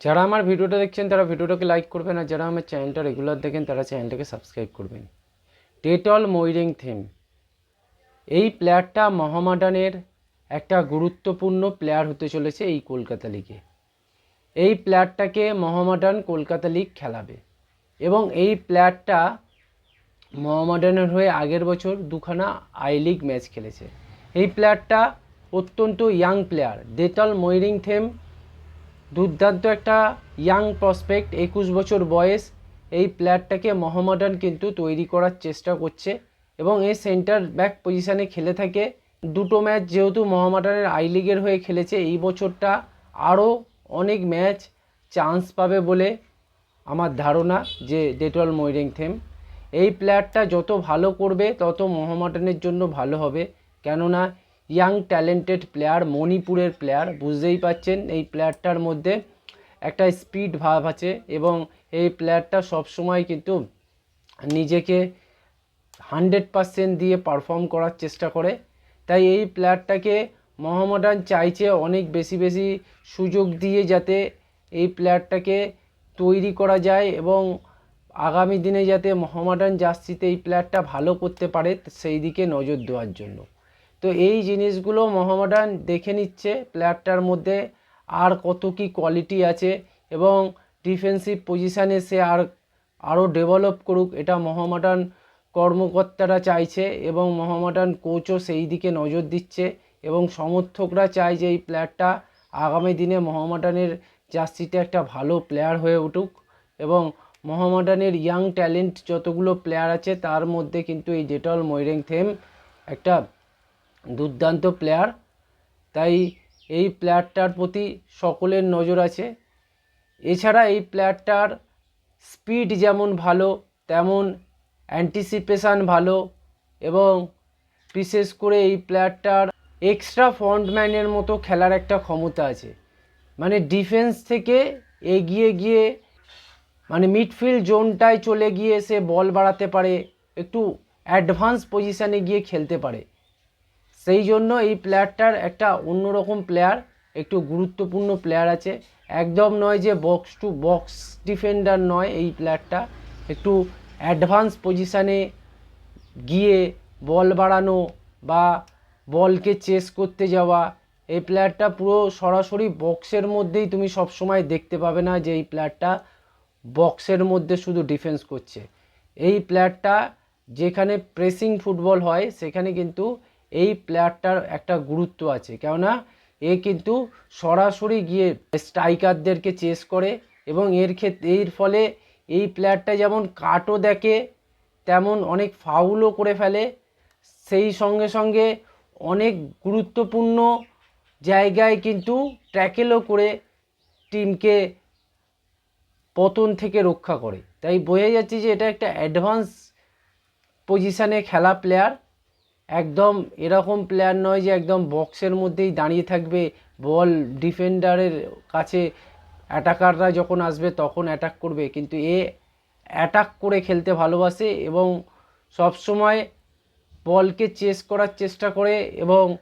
যারা আমার ভিডিওটা দেখছেন, তারা ভিডিওটাকে লাইক করবেন আর যারা আমার চ্যানেলটা রেগুলার দেখেন, তারা চ্যানেলটাকে সাবস্ক্রাইব করবেন। ডেটল ময়রিং থিম এই প্লেয়ারটা মহামাডানের একটা গুরুত্বপূর্ণ প্লেয়ার হতে চলেছে এই কলকাতা লিগে এই প্লেয়ারটাকে মহামাডান কলকাতা লিগ খেলাবে এবং এই প্লেয়ারটা মোহামেডানের হয়ে আগের বছর দুখানা আই লিগ ম্যাচ খেলেছে। এই প্লেয়ারটা অত্যন্ত ইয়াং প্লেয়ার ডেটল ময়রিং থেম দুর্দান্ত একটা ইয়াং প্রসপেক্ট একুশ বছর বয়স, এই প্লেয়ারটাকে মোহামেডান কিন্তু তৈরি করার চেষ্টা করছে এবং এই সেন্টার ব্যাক পজিশানে খেলে থাকে। দুটো ম্যাচ যেহেতু মোহামেডানের আই লিগের হয়ে খেলেছে, এই বছরটা আরও অনেক ম্যাচ চান্স পাবে বলে আমার ধারণা যে ডেটল ময়রিং থেম এই প্লেয়ারটা যত ভালো করবে, তত মোহামেডানের জন্য ভালো হবে। কেননা ইয়াং ট্যালেন্টেড প্লেয়ার মণিপুরের প্লেয়ার বুঝতেই পাচ্ছেন, এই প্লেয়ারটার মধ্যে একটা স্পিড ভাব আছে এবং এই প্লেয়ারটা সবসময় কিন্তু নিজেকে হান্ড্রেড পারসেন্ট দিয়ে পারফর্ম করার চেষ্টা করে। তাই এই প্লেয়ারটাকে মোহামেডান চাইছে অনেক বেশি বেশি সুযোগ দিয়ে যাতে এই প্লেয়ারটাকে তৈরি করা যায় এবং আগামী দিনে যাতে মোহামেডান জার্সিতে এই প্লেয়ারটা ভালো করতে পারে সেই দিকে নজর দেওয়ার জন্য। তো এই জিনিসগুলো মোহামেডান দেখে নিচ্ছে প্লেয়ারটার মধ্যে আর কত কি কোয়ালিটি আছে এবং ডিফেন্সিভ পজিশানে সে আর আরও ডেভেলপ করুক, এটা মোহামেডান কর্মকর্তারা চাইছে এবং মোহামেডান কোচও সেই দিকে নজর দিচ্ছে এবং সমর্থকরা চায় যে এই প্লেয়ারটা আগামী দিনে মোহামেডানের জার্সিতে একটা ভালো প্লেয়ার হয়ে উঠুক এবং মোহামেডানের ইয়াং ট্যালেন্ট যতগুলো প্লেয়ার আছে তার মধ্যে কিন্তু এই ডেটল ময়রেং থেম একটা দুর্দান্ত প্লেয়ার তাই এই প্লেয়ারটার প্রতি সকলের নজর আছে। এছাড়া এই প্লেয়ারটার স্পিড যেমন ভালো, তেমন অ্যান্টিসিপেশান ভালো এবং বিশেষ করে এই প্লেয়ারটার এক্সট্রা ফ্রন্টম্যানের মতো খেলার একটা ক্ষমতা আছে। মানে ডিফেন্স থেকে এগিয়ে গিয়ে মানে মিডফিল্ড জোনটায় চলে গিয়ে সে বল বাড়াতে পারে, একটু অ্যাডভান্স পজিশানে গিয়ে খেলতে পারে। সেই জন্য এই প্লেয়ারটার একটা অন্যরকম প্লেয়ার একটু গুরুত্বপূর্ণ প্লেয়ার আছে। একদম নয় যে বক্স টু বক্স ডিফেন্ডার নয় এই প্লেয়ারটা একটু অ্যাডভান্স পজিশানে গিয়ে বল বাড়ানো বা বলকে চেস করতে যাওয়া, এই প্লেয়ারটা পুরো সরাসরি বক্সের মধ্যেই তুমি সবসময় দেখতে পাবে না যে এই প্লেয়ারটা বক্সের মধ্যে শুধু ডিফেন্স করছে। এই প্লেয়ারটা যেখানে প্রেসিং ফুটবল হয়, সেখানে কিন্তু এই প্লেয়ারটার একটা গুরুত্ব আছে। কেননা, এ কিন্তু সরাসরি গিয়ে স্ট্রাইকারদেরকে চেস করে এবং এর ক্ষেত্রে এর ফলে এই প্লেয়ারটা যেমন কাটও দেখে, তেমন অনেক ফাউলও করে ফেলে। সেই সঙ্গে সঙ্গে অনেক গুরুত্বপূর্ণ জায়গায় কিন্তু ট্র্যাকেলও করে টিমকে পতন থেকে রক্ষা করে। তাই বোঝা যাচ্ছে যে এটা একটা অ্যাডভান্স পজিশানে খেলা প্লেয়ার একদম এরকম প্লেয়ার নয় যে একদম বক্সের মধ্যেই দাঁড়িয়ে থাকবে। বল ডিফেন্ডারের কাছে অ্যাটাকাররা যখন আসবে তখন অ্যাটাক করবে। কিন্তু এ অ্যাটাক করে খেলতে ভালোবাসে এবং সবসময় বলকে চেস করার চেষ্টা করে এবং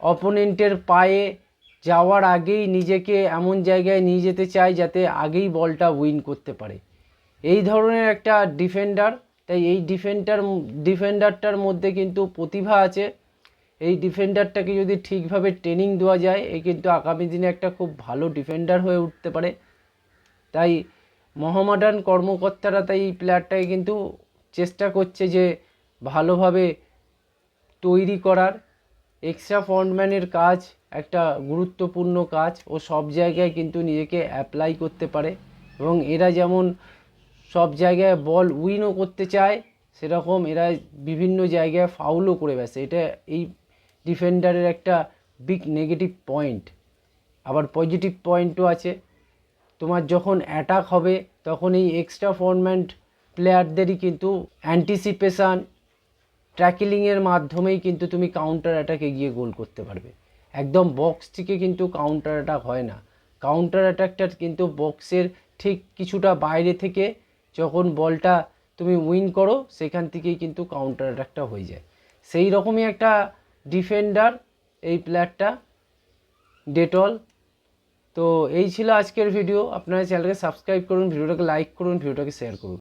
অপোনেন্টের পায়ে যাওয়ার আগেই নিজেকে এমন জায়গায় নিয়ে যেতে চায় যাতে আগেই বলটা উইন করতে পারে। এই ধরনের একটা ডিফেন্ডার তাই এই ডিফেন্ডার ডিফেন্ডারটার মধ্যে কিন্তু প্রতিভা আছে। এই ডিফেন্ডারটাকে যদি ঠিকভাবে ট্রেনিং দেওয়া যায়, এ কিন্তু আগামী দিনে একটা খুব ভালো ডিফেন্ডার হয়ে উঠতে পারে। তাই মোহামেডান কর্মকর্তারা তাই এই প্লেয়ারটাকে কিন্তু চেষ্টা করছে যে ভালোভাবে তৈরি করার। এক্সট্রা ফ্রন্টম্যানের কাজ একটা গুরুত্বপূর্ণ কাজ। ও সব জায়গায় কিন্তু নিজেকে অ্যাপ্লাই করতে পারে। এবং এরা যেমন সব জায়গায় বল উইনও করতে চায়, সেরকম এরা বিভিন্ন জায়গায় ফাউলও করে বেসে এটা এই ডিফেন্ডারের একটা বিগ নেগেটিভ পয়েন্ট আবার পজিটিভ পয়েন্টও আছে। তোমার যখন অ্যাটাক হবে, তখন এই এক্সট্রা ফর্মেন্ট প্লেয়ারদেরই কিন্তু অ্যান্টিসিপেশান ট্র্যাকেলিংয়ের মাধ্যমেই কিন্তু তুমি কাউন্টার অ্যাটাকে গিয়ে গোল করতে পারবে। একদম বক্স থেকে কিন্তু কাউন্টার অ্যাটাক হয় না। কাউন্টার অ্যাটাকটা কিন্তু বক্সের ঠিক কিছুটা বাইরে থেকে যখন বলটা তুমি উইন করো, সেখান থেকেই কিন্তু কাউন্টার অ্যাটাকটা হয়ে যায়। সেই রকমই একটা ডিফেন্ডার এই প্লেয়ারটা ডেটল তো এই ছিল আজকের ভিডিও আপনারা চ্যানেলকে সাবস্ক্রাইব করুন ভিডিওটাকে লাইক করুন ভিডিওটাকে শেয়ার করুন।